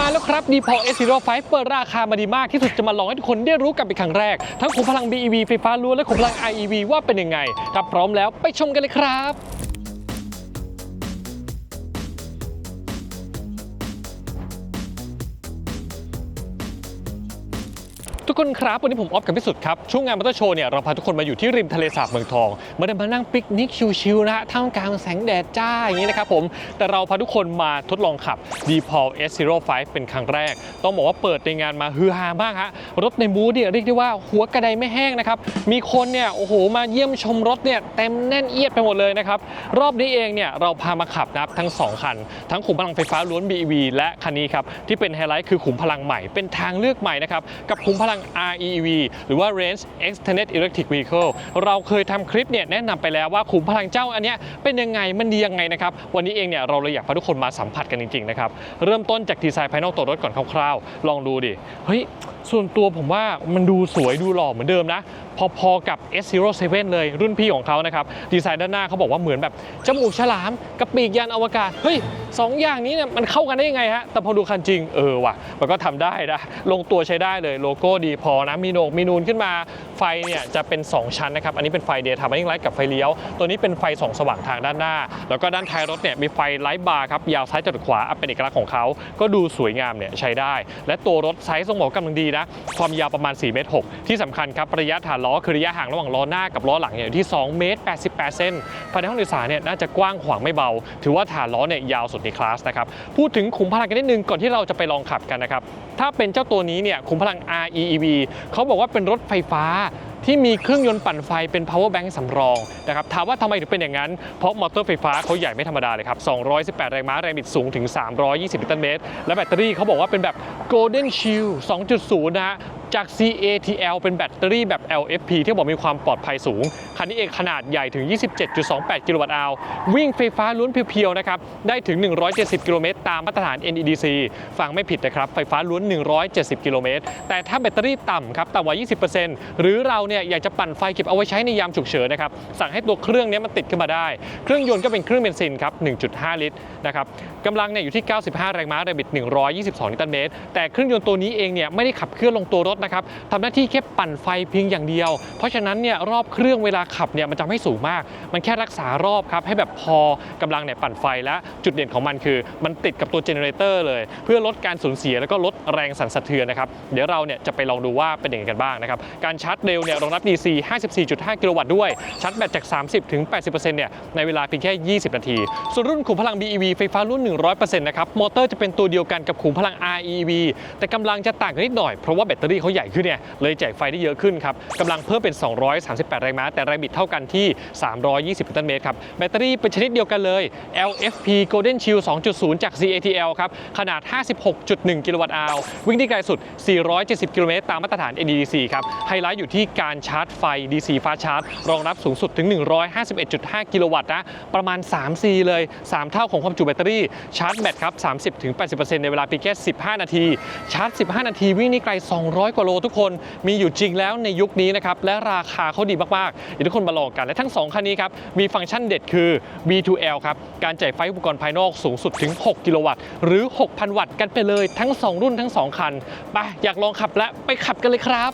มาแล้วครับดีพอ S05 เปิดราคามาดีมากที่สุดจะมาลองให้ทุกคนได้รู้กันเป็นครั้งแรก ทั้งขุมพลัง BEV ไฟฟ้าล้วนและขุมพลัง IEV ว่าเป็นยังไงถ้าพร้อมแล้วไปชมกันเลยครับ ทุกคนครับ วันนี้ผมออฟกับพิสุทธิ์ครับ ช่วงงานมอเตอร์โชว์เนี่ยเราพาทุกคนมาอยู่ที่ริมทะเลสาบเมืองทอง มาได้มานั่งปิกนิกชิลๆนะฮะท่ามกลางแสงแดดจ้าอย่างนี้นะครับผม แต่เราพาทุกคนมาทดลองขับ d p o l S05 เป็นครั้งแรก ต้องบอกว่าเปิดในงานมาฮือฮามากฮะรถในบูธเนี่ยเรียกได้ว่าหัวกระไดไม่แห้งนะครับมีคนเนี่ยโอ้โหมาเยี่ยมชมรถเนี่ยเต็มแน่นเอียดไปหมดเลยนะครับรอบนี้เองเนี่ยเราพามาขับนะครับทั้งสองคัน ทั้งขุมพลังไฟฟ้าล้วน BEV และคันนี้ครับที่เป็นไฮไลท์คือขุมพลังใหม่เป็นทางเลือกใหม่นะครับกับขุมพลัง REEV หรือว่า Range Extended Electric Vehicle เราเคยทำคลิปเนี่ยแนะนำไปแล้วว่าขุมพลังเจ้าอันเนี้ยเป็นยังไงมันดียังไงนะครับ วันนี้เองเนี่ยเราเลยอยากพาทุกคนมาสัมผัสกันจริงๆนะครับเริ่มต้นจากดีไซน์ภายนอกตัวรถก่อนคร่าวๆ ลองดูดิเฮ้ยส่วนตัวผมว่ามันดูสวยดูหล่อเหมือนเดิมนะ พอๆกับ S07 เลยรุ่นพี่ของเขานะครับ ดีไซน์ด้านหน้าเขาบอกว่าเหมือนแบบ จมูกฉลามกับปีกยานอวกาศ เฮ้ยสองอย่างนี้เนี่ยมันเข้ากันได้ยังไงฮะ แต่พอดูคันจริงเออว่ะ มันก็ทำได้นะ ลงตัวใช้ได้เลยโลโก้ดีพอนะ มีโนกมีนูนขึ้นมาไฟเนี่ยจะเป็น 2 ชั้นนะครับ อันนี้เป็นไฟเดย์ทำให้ไลท์กับไฟเลี้ยว ตัวนี้เป็นไฟส่องสว่างทางด้านหน้า แล้วก็ด้านท้ายรถเนี่ยมีไฟไลท์บาร์ครับยาวซ้ายจรดขวาเป็นเอกลักษณ์ของเขาก็ดูสวยงามเนี่ยใช้ได้ และตัวรถไซส์ทรงบอกกำลังดีนะความยาวประมาณ4เมตร6ที่สำคัญครับระยะฐานล้อคือระยะห่างระหว่างล้อหน้ากับล้อหลังอยู่ที่2เมตร88 เซนภายในห้องโดยสารเนี่ยน่าจะกว้างขวางไม่เบา ถือว่าฐานล้อเนี่ยยาวสุดในคลาสนะครับพูดถึงขุมพลังกันนิดนึงก่อนที่เราจะไปลองขับกันนะครับถ้าเป็นเจ้าตัวนี้เนี่ยขุมพลัง REEV เขาบอกว่าเป็นรถไฟฟ้าที่มีเครื่องยนต์ปั่นไฟเป็น power bank สำรองนะครับถามว่าทำไมถึงเป็นอย่างนั้น เพราะมอเตอร์ไฟฟ้าเขาใหญ่ไม่ธรรมดาเลยครับ 218 แรงม้าแรงบิดสูงถึง 320ลิวตรเมตร และแบตเตอรี่เขาบอกว่าเป็นแบบ golden shield 2.0 นะฮะ จาก CATL เป็นแบตเตอรี่แบบ LFP ที่บอกมีความปลอดภัยสูง คันนี้เองขนาดใหญ่ถึง 27.28 กิโลวัตต์อาววิ่งไฟฟ้าล้วนเพียวๆนะครับ ได้ถึง 170 กิโลเมตรตามมาตรฐาน NEDC ฟังไม่ผิดนะครับ ไฟฟ้าล้วน 170 กิโลเมตร แต่ถ้าแบตเตอรี่ต่ำครับ ต่ำกว่า 20%หรือเราเนี่ยอยากจะปั่นไฟเก็บเอาไว้ใช้ในยามฉุกเฉินนะครับ สั่งให้ตัวเครื่องนี้มันติดขึ้นมาได้ เครื่องยนต์ก็เป็นเครื่องเบนซินครับ 1.5 ลิตรนะครับกำลังเนี่ยอยู่ที่ 95 แรงม้าแรงบิด122 นิวตันเมตร แต่เครื่องยนต์ตัวนี้เองเนี่ยไม่ได้ขับเคลื่อนลงตัวรถนะครับทำหน้าที่แค่ปั่นไฟเพียงอย่างเดียว เพราะฉะนั้นเนี่ยรอบเครื่องเวลาขับเนี่ยมันจะไม่สูงมาก มันแค่รักษารอบครับให้แบบพอกำลังเนี่ยปั่นไฟและจุดเด่นของมันคือ มันติดกับตัวเจเนเรเตอร์เลย เพื่อลดการสูญเสียแล้วก็ลดแรงสั่นสะเทือนนะครับเดี๋ยวเราเนี่ยจะไปลองดูว่าเป็นยังไงกันบ้างนะครับการชาร์จเร็วเนี่ยรองรับ DC 54.5 กิโลวัตต์ด้วยชาร์จแบตจาก 30ถึง80%เนี่ยในเวลาเพียงแค่ 20 นาที ส่วนรุ่นขุมพลัง BEV ไฟฟ้ารุ่น 100%นะครับมอเตอร์จะเป็นตัวเดียวกันกับขุมพลัง REV แต่กำลังจะต่างกันนิดหน่อยเพราะว่าแบตเตอรี่เขาใหญ่ขึ้นเนี่ยเลยแจกไฟได้เยอะขึ้นครับกำลังเพิ่มเป็น 238 แรงม้า แต่แรงบิดเท่ากันที่ 320นิวตันเมตรครับแบตเตอรี่เป็นชนิดเดียวกันเลย LFP Golden Shield 2.0 จาก CATL ครับขนาด 56.1 กิโลวัตต์อาววิ่งได้ไกลสุด 470 กิโลเมตรตามมาตรฐาน NEDC ครับไฮไลท์อยู่ที่การชาร์จไฟ DC Fast Charge รองรับสูงสุดถึง 151.5 กิโลวัตต์นะประมาณ 3C เลย 3 เท่าของความจุแบตเตอรี่ชาร์จแบตครับ 30-80%ในเวลาเพียงแค่ 15 นาที ชาร์จ 15 นาทีวิ่งได้ไกล 200 กว่าโลทุกคนมีอยู่จริงแล้วในยุคนี้นะครับและราคาเขาดีมากๆเดี๋ยวทุกคนมาลองกันและทั้ง 2 คันนี้ครับมีฟังก์ชันเด็ดคือ B2L ครับการจ่ายไฟอุปกรณ์ภายนอกสูงสุดถึง 6 กิโลวัตต์หรือ 6,000 วัตต์กันไปเลยทั้ง 2 รุ่นทั้ง 2 คันไปอยากลองขับและไปขับกันเลยครับ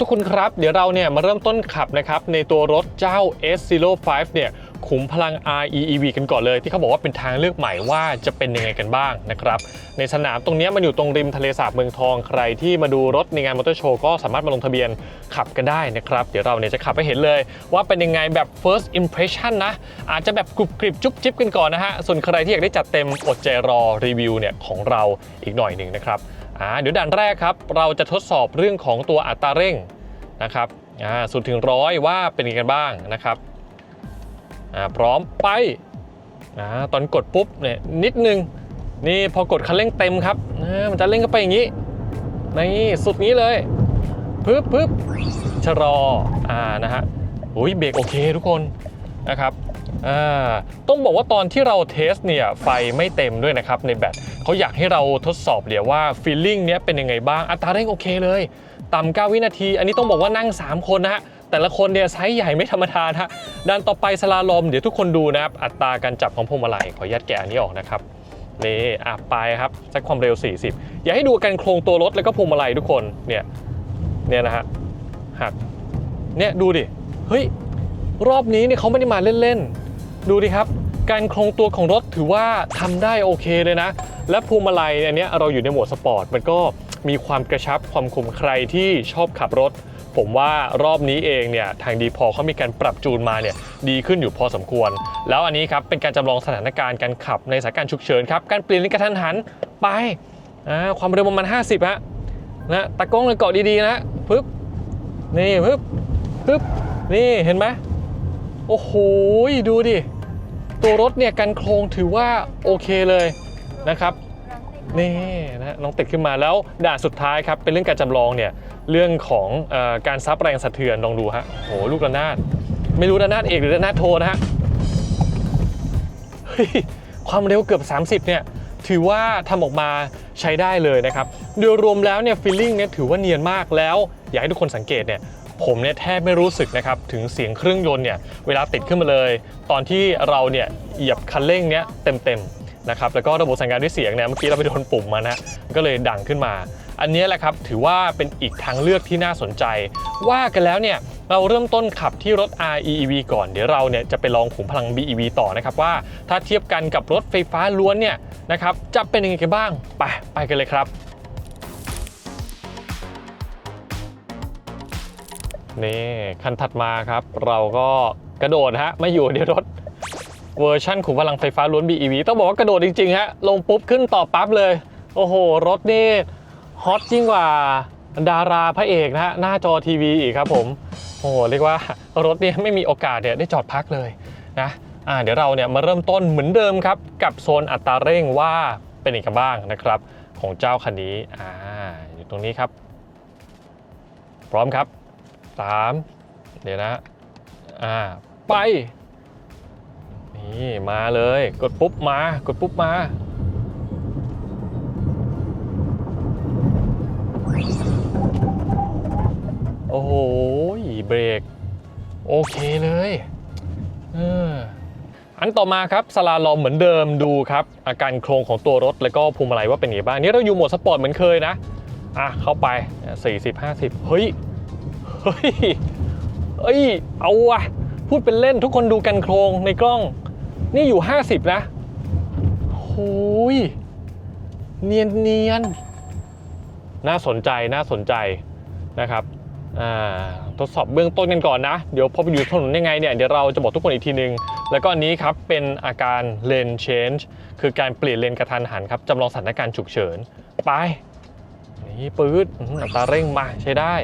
ทุกคนครับเดี๋ยวเราเนี่ยมาเริ่มต้นขับนะครับในตัวรถเจ้า S05 เนี่ย ขุมพลัง REEV กันก่อนเลยที่เขาบอกว่าเป็นทางเลือกใหม่ว่าจะเป็นยังไงกันบ้างนะครับ ในสนามตรงนี้มันอยู่ตรงริมทะเลสาบเมืองทองใครที่มาดูรถในงานมอเตอร์โชว์ก็สามารถมาลงทะเบียนขับกันได้นะครับ เดี๋ยวเราเนี่ยจะขับให้เห็นเลย ว่าเป็นยังไงแบบ first impression นะ อาจจะแบบกรุบกริบจุ๊บจิ๊บกันก่อนนะฮะส่วนใครที่อยากได้จัดเต็มอดใจรอรีวิวเนี่ยของเราอีกหน่อยหนึ่งนะครับอ่าเดี๋ยวด่านแรกครับเราจะทดสอบเรื่องของตัวอัตราเร่งนะครับอ่าศูนย์ถึงร้อยว่าเป็นยังไงกันบ้างนะครับ พร้อมไปอ่าตอนกดปุ๊บเนี่ยนิดนึง นี่พอกดคันเร่งเต็มครับมันจะเร่งก็ไปอย่างนี้นี่สุดนี้เลยปึ๊บปึ๊บชะลออ่านะฮะอุ้ยเบรกโอเคทุกคนนะครับอ่าต้องบอกว่าตอนที่เราเทสเนี่ยไฟไม่เต็มด้วยนะครับในแบตเขาอยากให้เราทดสอบเดี๋ยวว่าฟีลลิ่งเนี้ยเป็นยังไงบ้างอัตราเร่งโอเคเลย ต่ำ9วินาที อันนี้ต้องบอกว่านั่ง 3 คนนะฮะ แต่ละคนเนี่ยไซส์ใหญ่ไม่ธรรมดานะด้านต่อไปสลาลอมเดี๋ยวทุกคนดูนะครับ อัตราการจับของพวงมาลัยขออนุญาตแกะอันนี้ออกนะครับนี่อะไปครับสักความเร็ว 40 อย่าให้ดูกันโครงตัวรถแล้วก็พวงมาลัยทุกคนเนี่ยเนี่ยนะฮะหักเนี่ยดูดิเฮ้ยรอบนี้เนี่ยเขาไม่ได้มาเล่นๆดูดิครับ การโครงตัวของรถถือว่าทำได้โอเคเลยนะ และพวงมาลัยอันเนี้ยเราอยู่ในโหมดสปอร์ตมันก็มีความกระชับความคมใครที่ชอบขับรถ ผมว่ารอบนี้เองเนี่ยทางดีพอเขามีการปรับจูนมาเนี่ยดีขึ้นอยู่พอสมควร แล้วอันนี้ครับเป็นการจำลองสถานการณ์การขับในสถานการณ์ฉุกเฉินครับการเปลี่ยนเลนกระทันหันไปความเร็วประมาณ 50ฮะนะตะก้องเลยเกาะดีๆนะปึ๊บนี่ปึ๊บปึ๊บนี่เห็นไหมโอ้โหดูดิตัวรถเนี่ยกันโครงถือว่าโอเคเลยนะครับ นี่นะน้องติดขึ้นมาแล้วด่านสุดท้ายครับเป็นเรื่องการจำลองเนี่ยเรื่องของเออการซับแรงสะเทือนลองดูฮะโหลูกระนาดไม่รู้ระนาดเอกหรือระนาดโทนะฮะเฮ้ยความเร็วเกือบ 30เนี่ยถือว่าทำออกมาใช้ได้เลยนะครับโดยรวมแล้วเนี่ยฟีลลิ่งเนี่ยถือว่าเนียนมากแล้ว อยากให้ทุกคนสังเกตเนี่ยผมเนี่ยแทบไม่รู้สึกนะครับถึงเสียงเครื่องยนต์เนี่ยเวลาติดขึ้นมาเลย ตอนที่เราเนี่ยเหยียบคันเร่งเนี้ยเต็มๆ นะครับแล้วก็ระบบสั่งการด้วยเสียงเนี่ยเมื่อกี้เราไปโดนปุ่มมานะก็เลยดังขึ้นมา อันนี้แหละครับถือว่าเป็นอีกทางเลือกที่น่าสนใจ ว่ากันแล้วเนี่ยเราเริ่มต้นขับที่รถ REEV ก่อนเดี๋ยวเราเนี่ยจะไปลองขุมพลัง BEV ต่อนะครับว่าถ้าเทียบกันกับรถไฟฟ้าล้วนเนี่ยนะครับจะเป็นยังไงกันบ้างไปไปกันเลยครับนี่คันถัดมาครับ เราก็กระโดดฮะไม่อยู่ในรถ เวอร์ชั่นขุมพลังไฟฟ้าล้วน BEV ต้องบอกว่ากระโดดจริงๆฮะลงปุ๊บขึ้นต่อปั๊บเลย โอ้โห รถนี่ฮอตยิ่งกว่าดาราพระเอกนะฮะหน้าจอทีวีอีกครับผมโอ้โหเรียกว่ารถนี่ไม่มีโอกาสเนี่ยได้จอดพักเลยนะอ่าเดี๋ยวเราเนี่ยมาเริ่มต้นเหมือนเดิมครับ กับโซนอัตราเร่งว่าเป็นยังไงกันบ้างนะครับ ของเจ้าคันนี้อ่าอยู่ตรงนี้ครับ พร้อมครับ 3 เดี๋ยวนะอ่าไป นี่มาเลย กดปุ๊บมา กดปุ๊บมา โอ้โหเบรก โอเคเลยเอออันต่อมาครับสลาลอมเหมือนเดิมดูครับ อาการโครงของตัวรถแล้วก็พวงมาลัยว่าเป็นยังไงบ้างนี่เราอยู่โหมดสปอร์ตเหมือนเคยนะ อะ เข้าไป 40 50 เฮ้ย เฮ้ย เอ้ย เอาวะพูดเป็นเล่นทุกคนดูกันโครงในกล้อง นี่อยู่ 50 นะโอ้ยเนียนเนียนน่าสนใจน่าสนใจนะครับอ่าทดสอบเบื้องต้นกันก่อนนะ เดี๋ยวพอไปอยู่ถนนยังไงเนี่ยเดี๋ยวเราจะบอกทุกคนอีกทีนึง แล้วก็อันนี้ครับเป็นอาการเลน change คือการเปลี่ยนเลนกระทันหันครับจำลองสถานการณ์ฉุกเฉิน ไป นี่ปื๊ดอื้อหืออัตราเร่งมาใช้ได้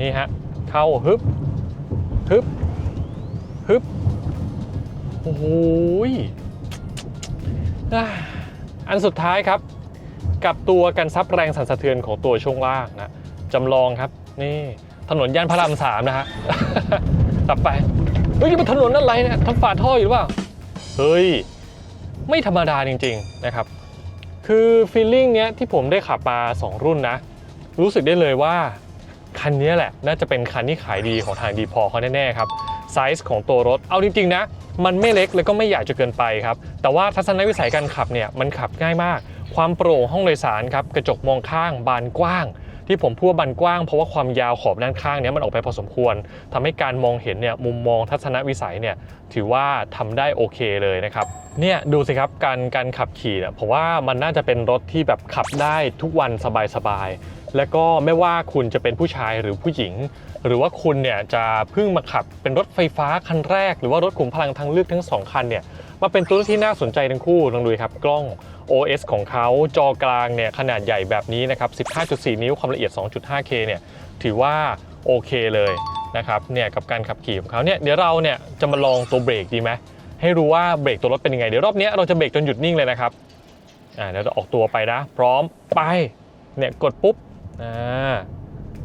นี่ฮะ เข้าฮึบฮึบฮึบโอ้โหอันสุดท้ายครับ กับตัวกันซับแรงสั่นสะเทือนของตัวช่วงล่างนะจำลองครับ นี่ถนนย่านพระรามสามนะฮะตับไป เฮ้ยนี่มันถนนอะไรเนี่ยทำฝาท่ออยู่หรือเปล่า เฮ้ย ไม่ธรรมดาจริง ๆนะครับ คือฟีลลิ่งเนี้ยที่ผมได้ขับมา 2 รุ่นนะ รู้สึกได้เลยว่า คันนี้แหละ น่าจะเป็นคันที่ขายดีของทางดีพอเขาแน่ ๆ ครับ ไซส์ของตัวรถ เอาจริง ๆ นะ มันไม่เล็กแล้วก็ไม่ใหญ่จนเกินไปครับ แต่ว่าทัศนวิสัยการขับเนี่ยมันขับง่ายมาก ความโปร่งห้องโดยสารครับกระจกมองข้างบานกว้าง ที่ผมพูดว่าบานกว้าง เพราะว่าความยาวขอบด้านข้างเนี้ยมันออกไปพอสมควรทำให้การมองเห็นเนี่ยมุมมองทัศนวิสัยเนี่ยถือว่าทำได้โอเคเลยนะครับเนี่ยดูสิครับการการขับขี่เนี่ยผมว่ามันน่าจะเป็นรถที่แบบขับได้ทุกวันสบายๆ แล้วก็ไม่ว่าคุณจะเป็นผู้ชายหรือผู้หญิง หรือว่าคุณเนี่ยจะเพิ่งมาขับเป็นรถไฟฟ้าคันแรก หรือว่ารถขุมพลังทางเลือกทั้งสองคันเนี่ยมาเป็นตัวที่น่าสนใจทั้งคู่ลองดูครับกล้อง OS ของเขาจอกลางเนี่ยขนาดใหญ่แบบนี้นะครับ 15.4 นิ้วความละเอียด 2.5K เนี่ยถือว่าโอเคเลยนะครับเนี่ยกับการขับขี่ของเขาเนี่ยเดี๋ยวเราเนี่ยจะมาลองตัวเบรกดีไหมให้รู้ว่าเบรกตัวรถเป็นยังไง เดี๋ยวรอบนี้เราจะเบรกจนหยุดนิ่งเลยนะครับอ่าเดี๋ยวเราออกตัวไปนะ พร้อมไปเนี่ยกดปุ๊บ อ่า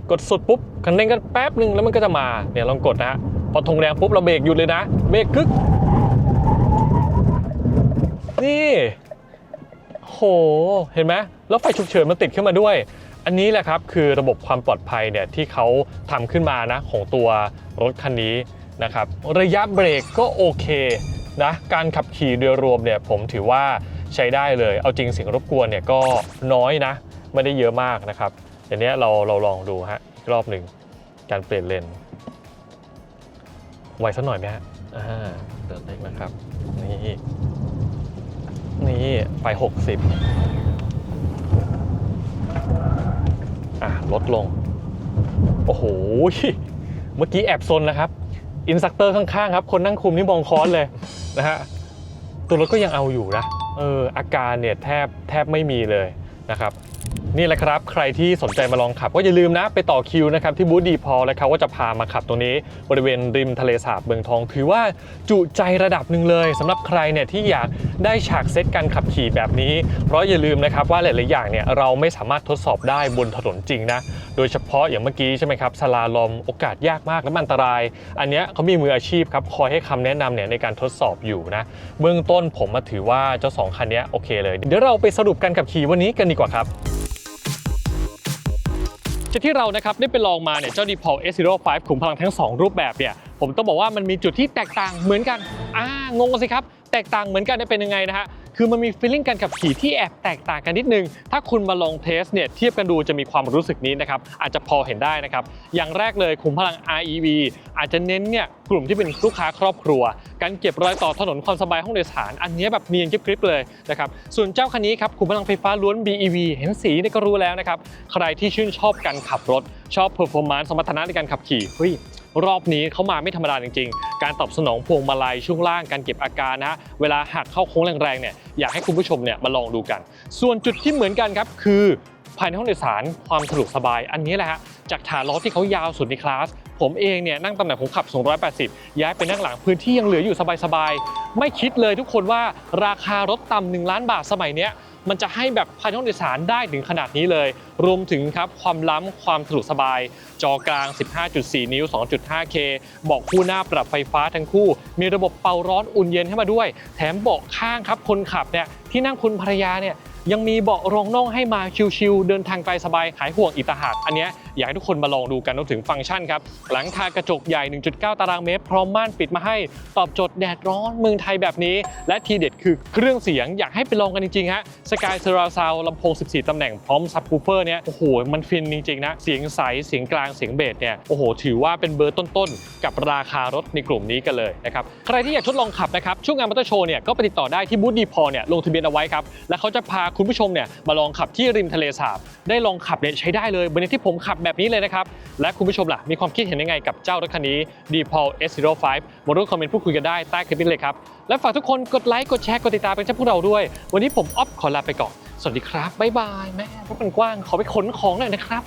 กดสุดปุ๊บคันเร่งกันแป๊บหนึ่งแล้วมันก็จะมาเนี่ยลองกดนะฮะพอธงแดงปุ๊บเราเบรกหยุดเลยนะ เบรกกึก นี่โหเห็นไหมแล้วไฟฉุกเฉินมันติดขึ้นมาด้วย อันนี้แหละครับคือระบบความปลอดภัยเนี่ยที่เขาทำขึ้นมานะของตัวรถคันนี้นะครับระยะเบรกก็โอเคนะการขับขี่โดยรวมเนี่ยผมถือว่าใช้ได้เลย เอาจริงเสียงรบกวนเนี่ยก็น้อยนะ ไม่ได้เยอะมากนะครับ อย่างนี้เราเราลองดูฮะอีกรอบหนึ่งการเปลี่ยนเลนไวสักหน่อยไหมฮะอ่าเติมเล็กนะครับ นี่นี่ไป 60 อะ ลดลง โอ้โห เมื่อกี้แอบซนนะครับ อินสตัคเตอร์ข้างๆครับ คนนั่งคุมนี่มองค้อนเลยนะฮะ ตัวรถก็ยังเอาอยู่นะ เออ อาการเนี่ยแทบแทบไม่มีเลยนะครับ นี่แหละครับ ใครที่สนใจมาลองขับ ก็อย่าลืมนะไปต่อคิวนะครับที่บูธดีพอแล้วเขาก็จะพามาขับตรงนี้บริเวณริมทะเลสาบเมืองทอง ถือว่าจุใจระดับหนึ่งเลยสำหรับใครเนี่ยที่อยากได้ฉากเซตการขับขี่แบบนี้ เพราะอย่าลืมนะครับว่าหลาย ๆ อย่างเนี่ยเราไม่สามารถทดสอบได้บนถนนจริงนะ โดยเฉพาะอย่างเมื่อกี้ใช่ไหมครับสลาลอมโอกาสยากมากและอันตราย อันเนี้ยเขามีมืออาชีพครับคอยให้คำแนะนำเนี่ยในการทดสอบอยู่นะเบื้องต้นผมมาถือว่าเจ้าสองคันนี้โอเคเลย เดี๋ยวเราไปสรุปการขับขี่วันนี้กันดีกว่าครับ จากที่เรานะครับได้ไปลองมาเนี่ยเจ้า d p o l S05 ขุมพลังทั้ง 2 รูปแบบเนี่ยผมต้องบอกว่ามันมีจุดที่แตกต่างเหมือนกันอ่างงสิครับ แตกต่างเหมือนกันเนี่ยเป็นยังไงนะฮะคือมันมีฟีลลิ่งการขับขี่ที่แอบแตกต่างกันนิดนึง ถ้าคุณมาลองเทสเนี่ยเทียบกันดูจะมีความรู้สึกนี้นะครับอาจจะพอเห็นได้นะครับ อย่างแรกเลยขุมพลัง REV อาจจะเน้นเนี่ยกลุ่มที่เป็นลูกค้าครอบครัว การเก็บรอยต่อถนนความสบายห้องโดยสาร อันนี้แบบเนียนกริบๆเลยนะครับ ส่วนเจ้าคันนี้ครับขุมพลังไฟฟ้าล้วน BEV เห็นสีนี่ก็รู้แล้วนะครับ ใครที่ชื่นชอบการขับรถชอบ performance สมรรถนะในการขับขี่เฮ้ย รอบนี้เขามาไม่ธรรมดาจริงๆ การตอบสนองพวงมาลัยช่วงล่างการเก็บอาการนะฮะเวลาหักเข้าโค้งแรงๆเนี่ยอยากให้คุณผู้ชมเนี่ยมาลองดูกัน ส่วนจุดที่เหมือนกันครับคือภายในห้องโดยสารความสะดวกสบายอันนี้แหละฮะจากฐานล้อที่เขายาวสุดในคลาส ผมเองเนี่ยนั่งตำแหน่งผมขับ 280 ย้ายไปนั่งหลังพื้นที่ยังเหลืออยู่สบายๆ ไม่คิดเลยทุกคนว่าราคารถต่ำ1ล้านบาทสมัยเนี้ย มันจะให้แบบภายในห้องโดยสารได้ถึงขนาดนี้เลย รวมถึงครับความล้ำความสะดวกสบาย จอกลาง 15.4 นิ้ว 2.5K เบาะคู่หน้าปรับไฟฟ้าทั้งคู่ มีระบบเป่าร้อนอุ่นเย็นให้มาด้วย แถมเบาะข้างครับคนขับเนี่ยที่นั่งคุณภรรยาเนี่ย ยังมีเบาะรองน่องให้มาชิลๆเดินทางไกลสบายหายห่วงอีกต่างหากอันเนี้ยอยากให้ทุกคนมาลองดูกันรวมถึงฟังก์ชันครับ หลังคากระจกใหญ่ 1.9 ตารางเมตร พร้อมม่านปิดมาให้ตอบโจทย์แดดร้อนเมืองไทยแบบนี้ และทีเด็ดคือเครื่องเสียงอยากให้ไปลองกันจริงๆฮะสกายเซราซาวลำโพง 14 ตำแหน่งพร้อมซับ w ูเฟอร์เนี่ยโอ้โหมันฟินจริงๆนะเสียงใสเสียงกลางเสียงเบสเนี่ยโอ้โหถือว่าเป็นเบอร์ต้นๆ กับราคารถในกลุ่มนี้กันเลยนะครับใครที่อยากทดลองขับนะครับช่วงงานมอเตอร์โชว์เนี่ยก็ไปติดต่อได้ที่บูธดีพอเนี่ยลงทะเบียนเอาไว้ครับและเขาจะพาคุณผู้ชมเนี่ยมาลองขับที่ริมทะเลสาบ ได้ลองขับเนี่ยใช้ได้เลยเหมือนที่ผมขับแบบนี้เลยนะครับ และคุณผู้ชมล่ะ มีความคิดเห็นยังไงกับเจ้ารถคันนี้ d p o l S05 มาร่วมคอมเมนต์พูดคุยกันได้ใต้คลิปนี้เลยครับ และฝากทุกคนกดไลค์กดแชร์กดติดตามเป็นเจ้าพวกเราด้วย วันนี้ผมออฟขอลาไปก่อนสวัสดีครับบ๊ายบายแม่รถมันกว้างขอไปขนของหน่อยนะครับ